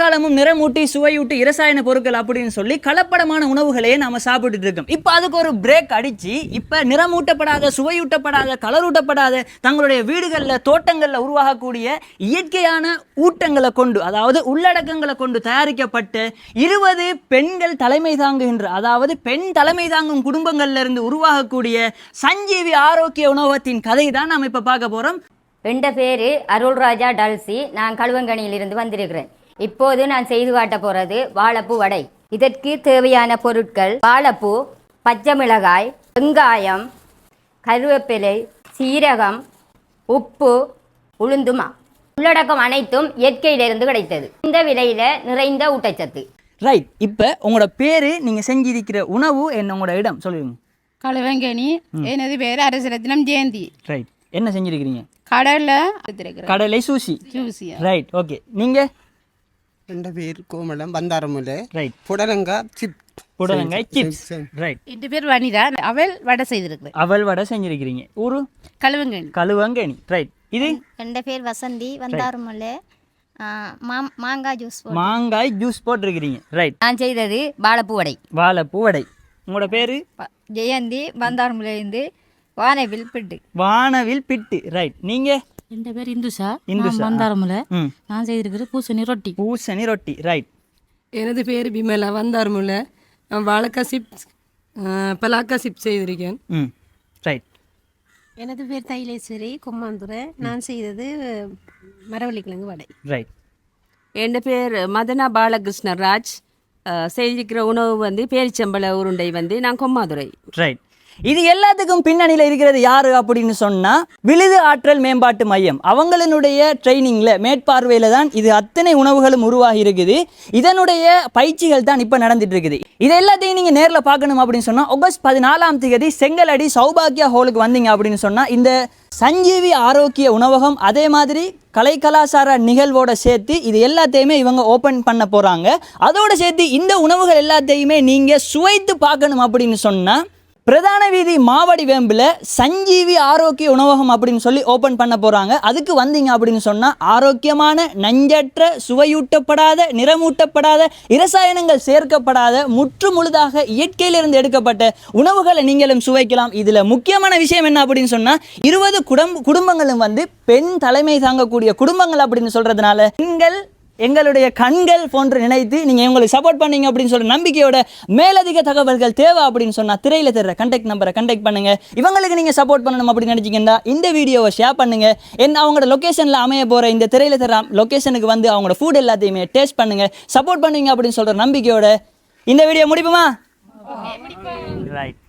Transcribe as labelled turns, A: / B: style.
A: காலமும் நிறமூட்டி சுவையூட்டி இரசாயன பொருட்கள் அப்படின்னு சொல்லி கலப்படமான உணவுகளையே நாம சாப்பிட்டுட்டு இருக்கோம். இப்போ அதுக்கு ஒரு பிரேக் அடிச்சு இப்போ நிறமூட்டப்படாத சுவையூட்டப்படாத கலரூட்டப்படாத தங்களுடைய வீடுகளில் தோட்டங்களில் உருவாகக்கூடிய இயற்கையான ஊட்டங்களை கொண்டு அதாவது உள்ளடக்கங்களை கொண்டு தயாரிக்கப்பட்டு இருபது பெண்கள் தலைமை தாங்குகின்ற அதாவது பெண் தலைமை தாங்கும் குடும்பங்கள்ல இருந்து உருவாகக்கூடிய சஞ்சீவி ஆரோக்கிய உணவகத்தின் கதை தான் நம்ம இப்போ பார்க்க போறோம்.
B: என்ற பேர் அருள்ராஜா டல்சி நான் கழுவங்கணியிலிருந்து வந்திருக்கிறேன். இப்போது நான் செய்து காட்ட போறது வாழைப்பூ வடை. இதற்கு தேவையான பொருட்கள் வாழைப்பூ பச்சை மிளகாய் வெங்காயம் கருவேப்பிலை சீரகம் உப்பு உளுந்துமா. உள்ளடக்கம் அனைத்தும் இயற்கையிலிருந்து கிடைத்தது. இந்த விலையில நிறைந்த ஊட்டச்சத்து.
A: ரைட் இப்போ உங்களோட பேரு நீங்க செஞ்சிருக்கிற உணவு என்ன உங்களோட இடம்? சொல்லுங்க.
C: களவங்கனி எனது பேர்? அரசரத்னம் ஜெயந்தி.
A: ரைட் என்ன செஞ்சிருக்கிறீங்க?
C: எடுத்திருக்கிறேன்
A: கடலை சூசி.
C: ஜூசியா
A: ரைட் ஓகே நீங்க?
D: എൻ്റെ പേര് കോമളം
A: വന്താറമുല
D: പുടലങ്ക ചിപ്സ്
A: புடலங்காய் சிப்ஸ் ரைட்
C: என் பேர் வனிதா அவள் வடை செய்திருக்கிறேன்
A: அவள் வடை செஞ்சிருக்கிறீங்க. ஊரு?
C: கழுவங்கணி.
A: கழுவங்கணி. ரைட் இது?
E: என் பேர் வசந்தி வந்தாரமுல்ல. மாங்காய் ஜூஸ்
A: மாங்காய் ஜூஸ் போட்டிருக்கிறீங்க. ரைட்
B: நான் செய்தது வாழைப்பூ வடை.
A: வாழைப்பூ வடை. உங்களோட பேரு?
E: ஜெயந்தி வந்தாரமுலேருந்து வானவில் பிட்டு.
A: வானவில் பிட்டு. ரைட் நீங்கள்
F: என் பேர்? இந்துஷா?
A: இந்துஷா. ம்.
F: நான் செய்திருக்கிறது பூசணி ரொட்டி.
A: பூசணி ரொட்டி ரைட்
G: எனது பேர் விமலா வந்தார்முல நான் வாழைக்காய் சிப்ஸ் பலாக்காய் சிப்ஸ் செய்திருக்கேன்.
A: ரைட்
H: எனது பேர் தைலேஸ்வரி கும்மாந்துரை நான் செய்தது மரவள்ளிக்கிழங்கு வடை.
A: ரைட்
I: என் பேர் மதனா பாலகிருஷ்ணராஜ். செய்திருக்கிற உணவு வந்து பேரிச்சம்பழ உருண்டை வந்து நான் கொம்மாதுரை
A: ரைட் இது எல்லாத்துக்கும் பின்னணியில் இருக்கிறது யார் அப்படின்னு சொன்னால் விழுது ஆற்றல் மேம்பாட்டு மையம். அவங்களினுடைய ட்ரைனிங்கில் மேற்பார்வையில் தான் இது அத்தனை உணவுகளும் உருவாகி இருக்குது. இதனுடைய பயிற்சிகள் தான் இப்போ நடந்துட்டு இருக்குது. இது எல்லாத்தையும் நீங்கள் நேரில் பார்க்கணும் அப்படின்னு சொன்னால் ஆகஸ்ட் பதினாலாம் தேதி செங்கலடி சௌபாகியா ஹோலுக்கு வந்தீங்க அப்படின்னு சொன்னால் இந்த சஞ்சீவி ஆரோக்கிய உணவகம் அதே மாதிரி கலை கலாச்சார நிகழ்வோட சேர்த்து இது எல்லாத்தையுமே இவங்க ஓப்பன் பண்ண போகிறாங்க அதோட சேர்த்து இந்த உணவுகள் எல்லாத்தையுமே நீங்கள் சுவைத்து பார்க்கணும் அப்படின்னு சொன்னால் பிரதான வீதி மாவடி வேம்பில் சஞ்சீவி ஆரோக்கிய உணவகம் அப்படின்னு சொல்லி ஓப்பன் பண்ண போகிறாங்க அதுக்கு வந்தீங்க அப்படின்னு சொன்னால் ஆரோக்கியமான நஞ்சற்ற சுவையூட்டப்படாத நிறமூட்டப்படாத இரசாயனங்கள் சேர்க்கப்படாத முற்று முழுதாக இயற்கையிலிருந்து எடுக்கப்பட்ட உணவுகளை நீங்களும் சுவைக்கலாம். இதில் முக்கியமான விஷயம் என்ன அப்படின்னு சொன்னால் இருபது குடம் குடும்பங்களும் வந்து பெண் தலைமை தாங்கக்கூடிய குடும்பங்கள் அப்படின்னு சொல்கிறதுனால பெண்கள் எங்களுடைய கண்கள் போன்று நினைத்து நீங்கள் எங்களுக்கு சப்போர்ட் பண்ணீங்க அப்படின்னு சொல்ற நம்பிக்கையோட மேலதிக தகவல்கள் தேவை அப்படின்னு சொன்னால் திரையில் தர கண்டெக்ட் நம்பரை கண்டெக்ட் பண்ணுங்க. இவங்களுக்கு நீங்கள் சப்போர்ட் பண்ணணும் அப்படின்னு நினச்சிங்கன்னா இந்த வீடியோவை ஷேர் பண்ணுங்கள் என்ன அவங்களோட லொக்கேஷனில் அமைய போகிற இந்த திரையில் தர லொக்கேஷனுக்கு வந்து அவங்களோட ஃபுட் எல்லாத்தையுமே டேஸ்ட் பண்ணுங்கள் சப்போர்ட் பண்ணுவீங்க அப்படின்னு சொல்கிற நம்பிக்கையோட இந்த வீடியோ முடிப்புமா? ரைட்